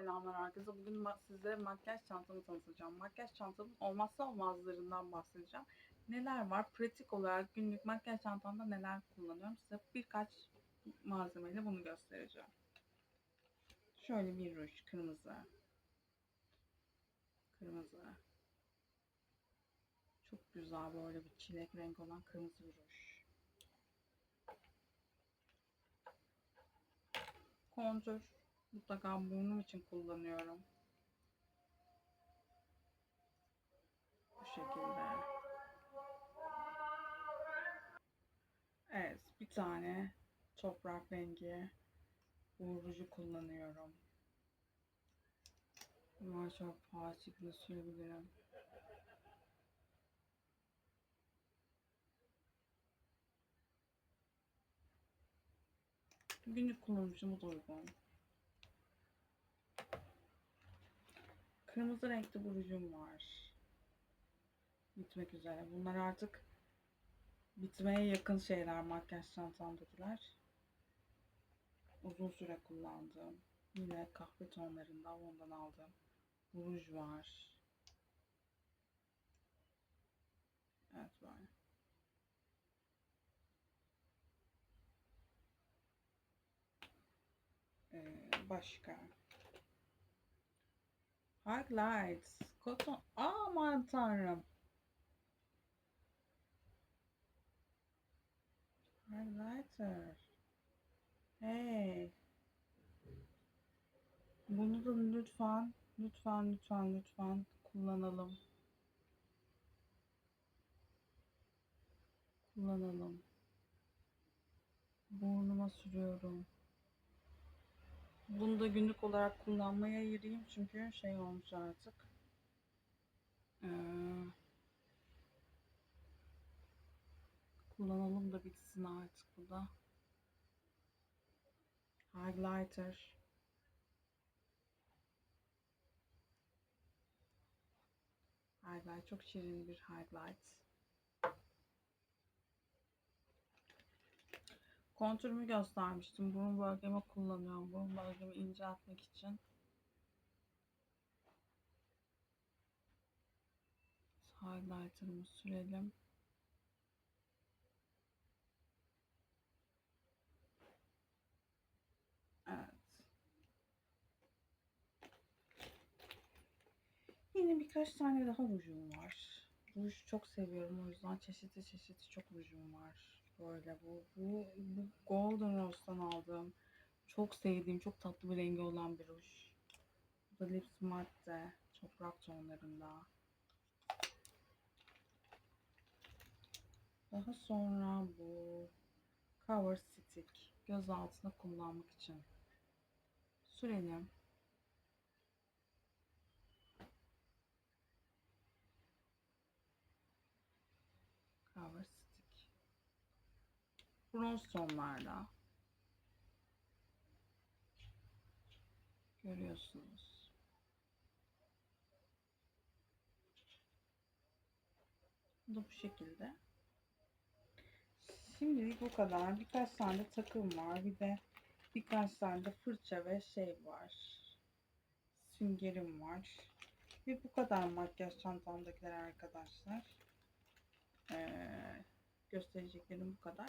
Selamlar herkese. Bugün sizlere makyaj çantamı tanıtacağım. Makyaj çantamın olmazsa olmazlarından bahsedeceğim. Neler var? Pratik olarak günlük makyaj çantamda neler kullanıyorum? Size birkaç malzemeyle bunu göstereceğim. Şöyle bir ruj, kırmızı. Kırmızı. Çok güzel böyle bir çilek renk olan kırmızı bir ruj. Kontür. Mutlaka burnum için kullanıyorum. Bu şekilde. Evet, bir tane toprak rengi bu ruju kullanıyorum. Bunlar çok şekilde sürebilirim. Günlük kullanıcımı da uygun. Kırmızı renkli rujum var. Bitmek üzere. Bunlar artık bitmeye yakın şeyler makyaj çantamdakiler. Uzun süre kullandığım. Yine kahve tonlarında ondan aldım. Ruj var. Evet böyle. Ee, başka. Highlights. Cotton. Aman tanrım. Highlighter. Hey. Bunu da lütfen, lütfen, lütfen, lütfen kullanalım. Kullanalım. Burnuma sürüyorum. Bunu da günlük olarak kullanmaya ayırayım çünkü şey olmuş artık. Ee, kullanalım da bitsin artık bu da. Highlighter. Highlight çok şirin bir highlight. Kontürümü göstermiştim. Burun bölgeme kullanıyorum. Burun bölgemi inceltmek için. Highlighter'ımı sürelim. Evet. Yine birkaç tane daha rujum var. Ruj çok seviyorum o yüzden çeşitli çeşitli çok rujum var. Böyle bu, bu, bu Golden Rose'dan aldığım çok sevdiğim çok tatlı bir rengi olan bir ruj. Bu da Lips Matte toprak tonlarında. Daha sonra bu Cover Stick göz altına kullanmak için sürelim. Cover Stick. Bronz tonlarda. Görüyorsunuz. Bu bu şekilde. Şimdilik bu kadar. Birkaç tane takım var. Bir de birkaç tane de fırça ve şey var. Süngerim var. Ve bu kadar makyaj çantamdakiler arkadaşlar. Ee, göstereceklerim bu kadar.